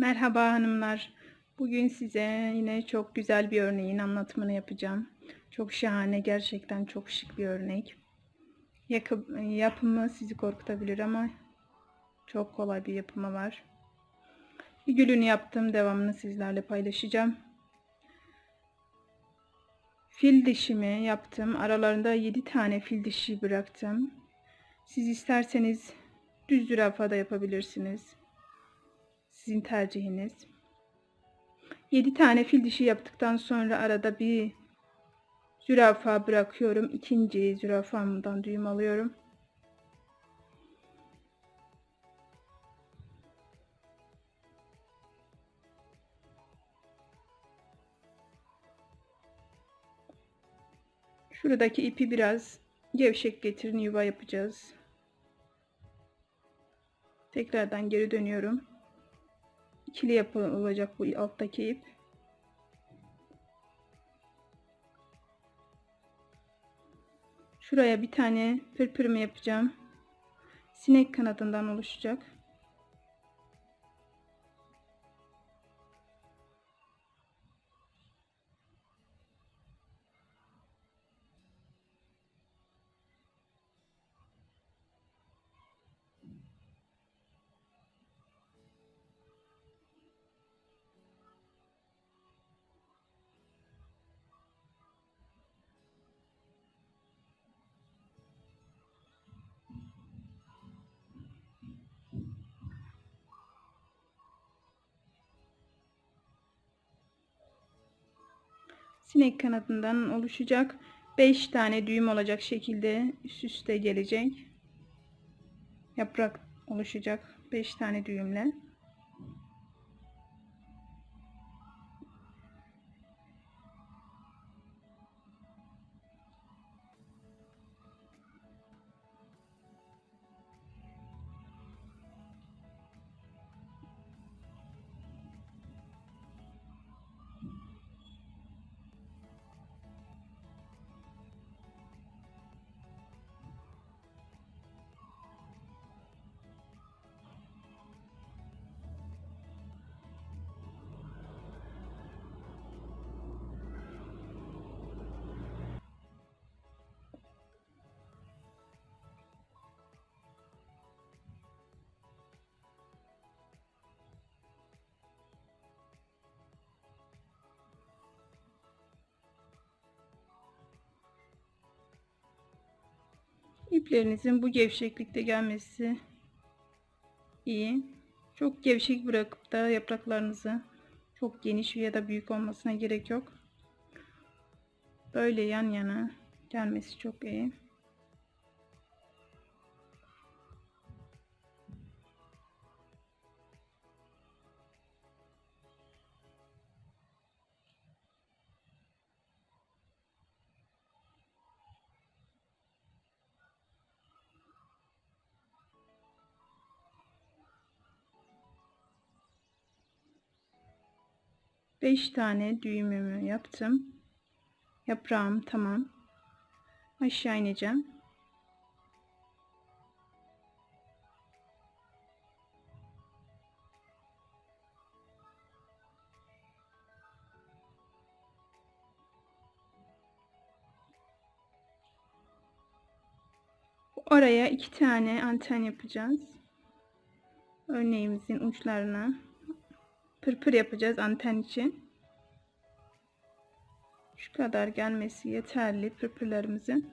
Merhaba hanımlar. Bugün size yine çok güzel bir örneğin anlatımını yapacağım. Çok şahane, gerçekten çok şık bir örnek. Yapımı sizi korkutabilir ama çok kolay bir yapımı var. Bir gülünü yaptım, devamını sizlerle paylaşacağım. Fil dişimi yaptım. Aralarında 7 tane fil dişi bıraktım. Siz isterseniz düz zürafa da yapabilirsiniz. Sizin tercihiniz. 7 tane fil dişi yaptıktan sonra arada bir zürafa bırakıyorum. İkinci zürafamdan düğüm alıyorum. Şuradaki ipi biraz gevşek getirin yuva yapacağız. Tekrardan geri dönüyorum. İkili yapılacak bu alttaki ip. Şuraya bir tane pırpırımı yapacağım. Sinek kanadından oluşacak. Sinek kanadından oluşacak 5 tane düğüm olacak şekilde üst üste gelecek. Yaprak oluşacak 5 tane düğümle. İplerinizin bu gevşeklikte gelmesi iyi. Çok gevşek bırakıp da yapraklarınızı çok geniş ya da büyük olmasına gerek yok. Böyle yan yana gelmesi çok iyi. Beş tane düğümümü yaptım. Yaprağım tamam. Aşağı ineceğim. Oraya iki tane anten yapacağız. Örneğimizin uçlarına pırpır yapacağız anten için. Şu kadar gelmesi yeterli pırpırlarımızın.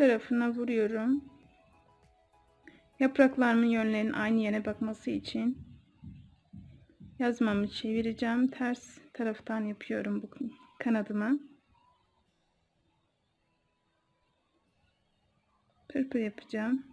Tarafına vuruyorum. Yapraklarımın yönlerinin aynı yere bakması için yazmamı çevireceğim. Ters taraftan yapıyorum bu kanadımı. Pırpır yapacağım.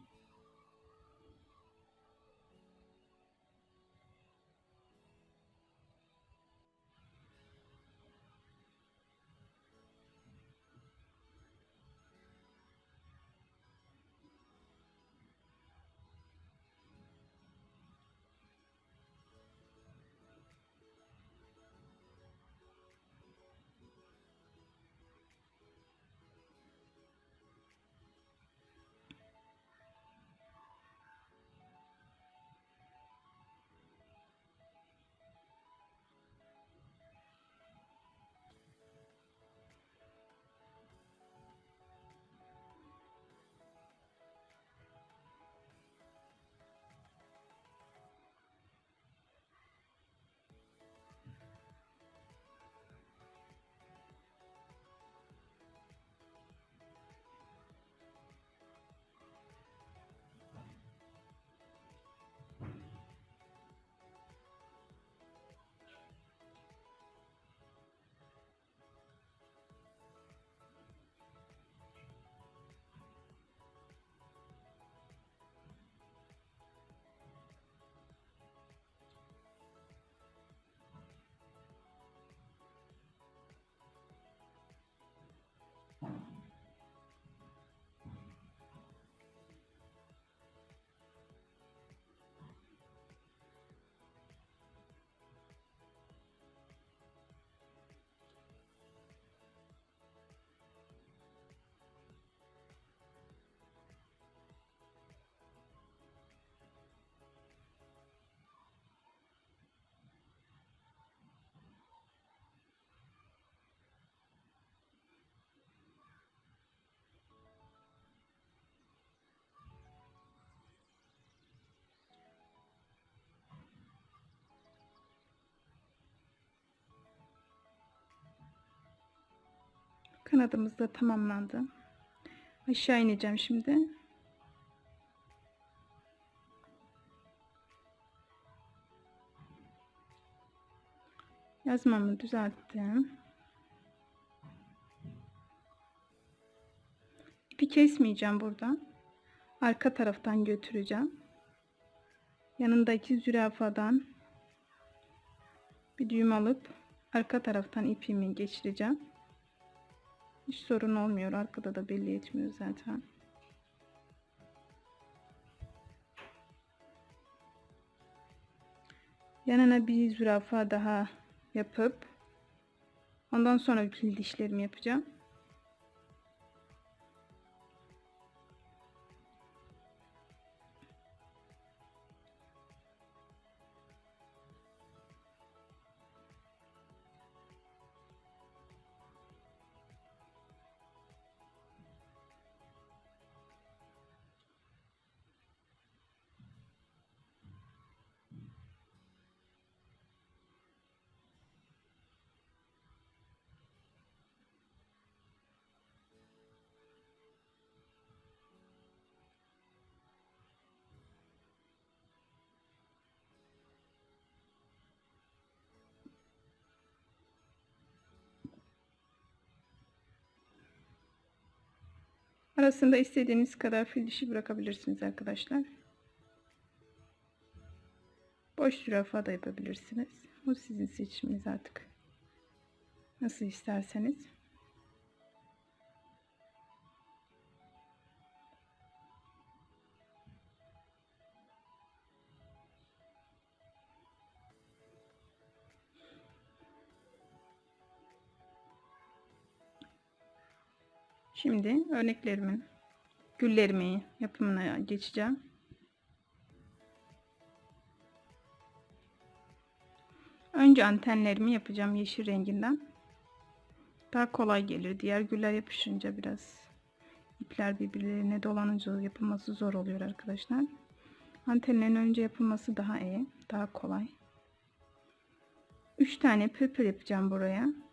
Kanadımız da tamamlandı. Aşağı ineceğim şimdi. Yazmamı düzelttim. İpi kesmeyeceğim burada. Arka taraftan götüreceğim. Yanındaki zürafadan bir düğüm alıp arka taraftan ipimi geçireceğim. Hiç sorun olmuyor. Arkada da belli etmiyor zaten. Yanına bir zürafa daha yapıp ondan sonra fil dişlerimi yapacağım. Arasında istediğiniz kadar fil dişi bırakabilirsiniz arkadaşlar. Boş zürafa da yapabilirsiniz. Bu sizin seçiminiz artık. Nasıl isterseniz. Şimdi örneklerimin güllerimi yapımına geçeceğim. Önce antenlerimi yapacağım yeşil renginden. Daha kolay gelir. Diğer güller yapışınca biraz ipler birbirlerine dolanınca yapılması zor oluyor arkadaşlar. Antenlerin önce yapılması daha iyi. Daha kolay. 3 tane pırpır yapacağım buraya.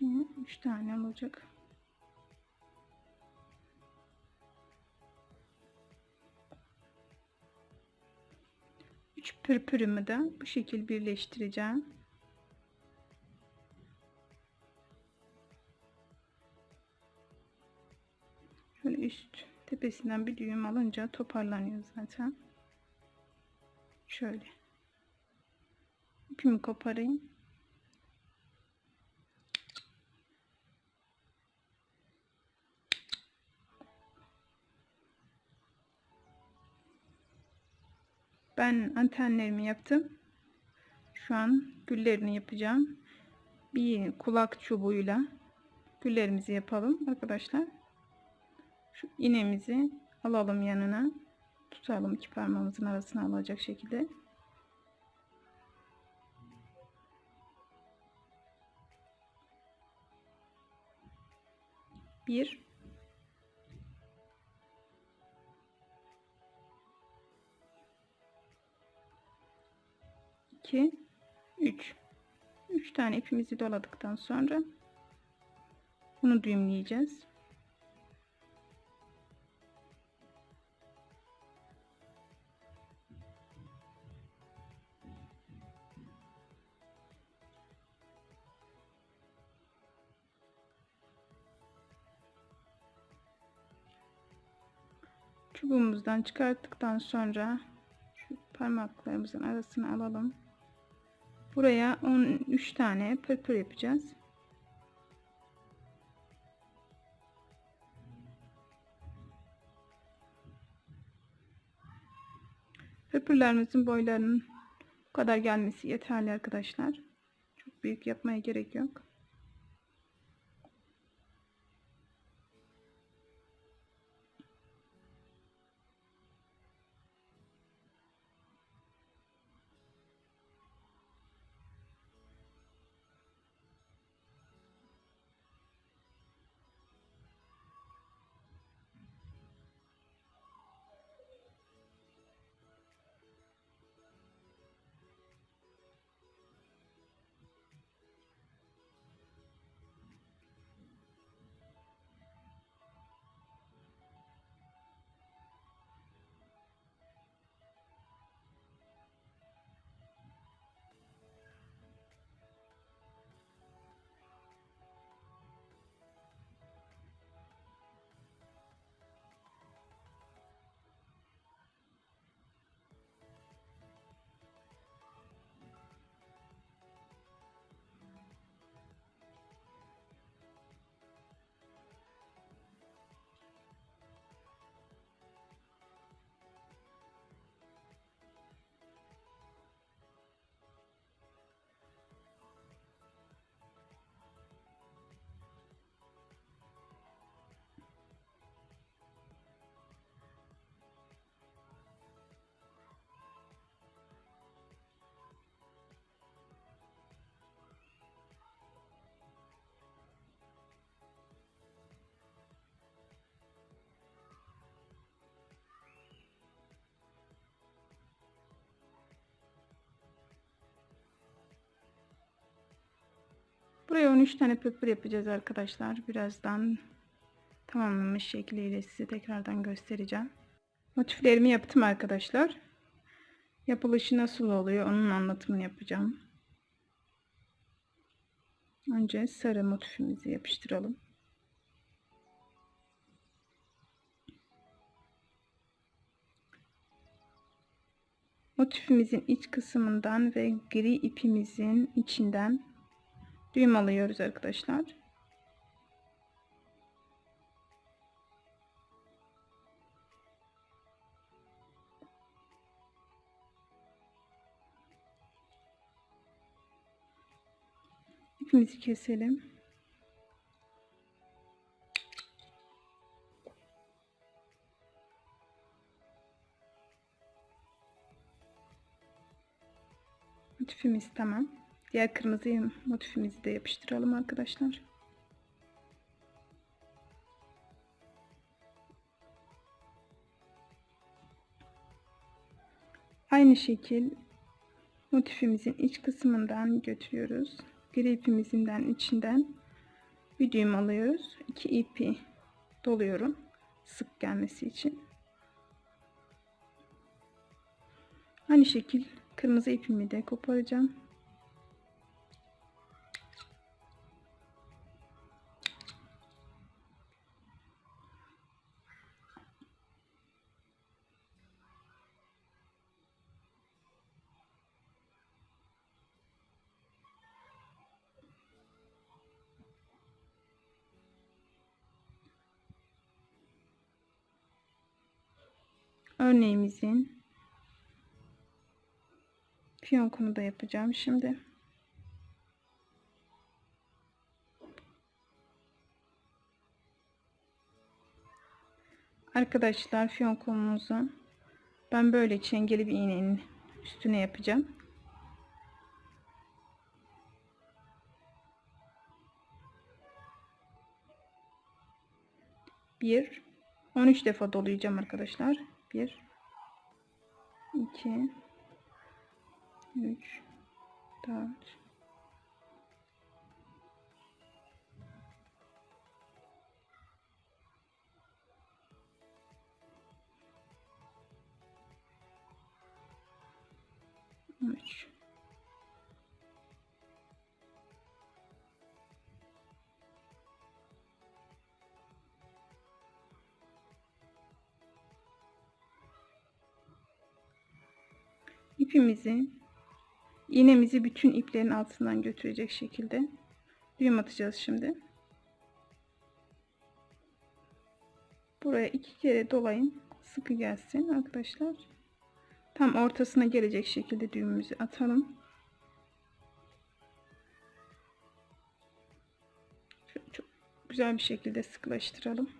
2 3 tane olacak. Üç pırpırımı da bu şekil birleştireceğim. Şöyle üst tepesinden bir düğüm alınca toparlanıyor zaten. Şöyle. İpimi koparayım. Ben antenlerimi yaptım. Şu an güllerini yapacağım. Bir kulak çubuğuyla güllerimizi yapalım arkadaşlar. Şu iğnemizi alalım yanına. Tutalım iki parmağımızın arasına alacak şekilde. Bir 2 3 3 tane ipimizi doladıktan sonra bunu düğümleyeceğiz. Çubuğumuzdan çıkarttıktan sonra şu parmaklarımızın arasına alalım. Buraya 13 tane pırpır yapacağız. Pırpırlarımızın boylarının bu kadar gelmesi yeterli arkadaşlar. Çok büyük yapmaya gerek yok. Buraya 13 tane pöpür yapacağız arkadaşlar. Birazdan tamamlanmış şekliyle size tekrardan göstereceğim. Motiflerimi yaptım arkadaşlar. Yapılışı nasıl oluyor onun anlatımını yapacağım. Önce sarı motifimizi yapıştıralım. Motifimizin iç kısmından ve gri ipimizin içinden düğüm alıyoruz arkadaşlar. İpimizi keselim. Motifimiz tamam. Diğer kırmızı motifimizi de yapıştıralım arkadaşlar. Aynı şekil motifimizin iç kısmından götürüyoruz. Gri ipimizden içinden bir düğüm alıyoruz. İki ipi doluyorum sık gelmesi için. Aynı şekil kırmızı ipimi de koparacağım. Örneğimizin fiyonkunu da yapacağım şimdi. Arkadaşlar fiyonkumumuzu ben böyle çengeli bir iğnenin üstüne yapacağım. Bir, 13 defa dolayacağım arkadaşlar. 1 2 3 4 13 ipimizi iğnemizi bütün iplerin altından götürecek şekilde düğüm atacağız şimdi. Buraya iki kere dolayın sıkı gelsin arkadaşlar. Tam ortasına gelecek şekilde düğümümüzü atalım. Şöyle çok güzel bir şekilde sıkılaştıralım.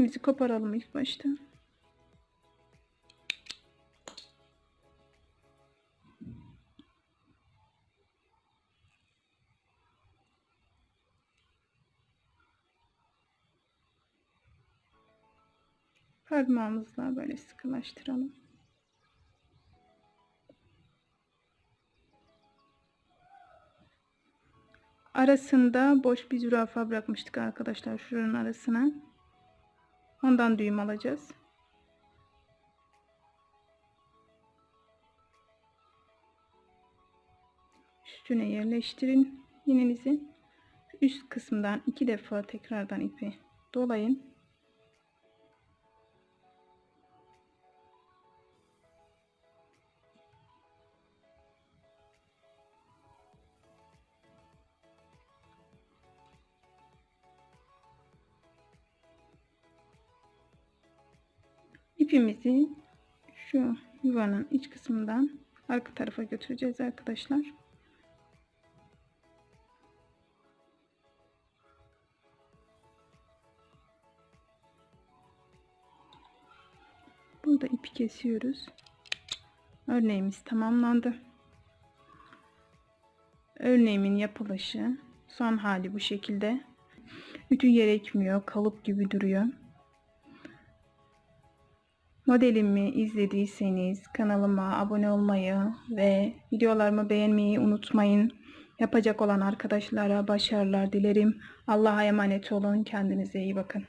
İpimizi koparalım ilk başta. Parmağımızla böyle sıkılaştıralım. Arasında boş bir zürafa bırakmıştık arkadaşlar şuranın arasına. Ondan düğüm alacağız. Üstüne yerleştirin iğnenizi. Üst kısımdan iki defa tekrardan ipi dolayın. İpimizi şu yuvanın iç kısmından arka tarafa götüreceğiz arkadaşlar. Burada ipi kesiyoruz. Örneğimiz tamamlandı. Örneğimin yapılışı son hali bu şekilde. Ütü gerekmiyor. Kalıp gibi duruyor. Modelimi izlediyseniz kanalıma abone olmayı ve videolarımı beğenmeyi unutmayın. Yapacak olan arkadaşlara başarılar dilerim. Allah'a emanet olun. Kendinize iyi bakın.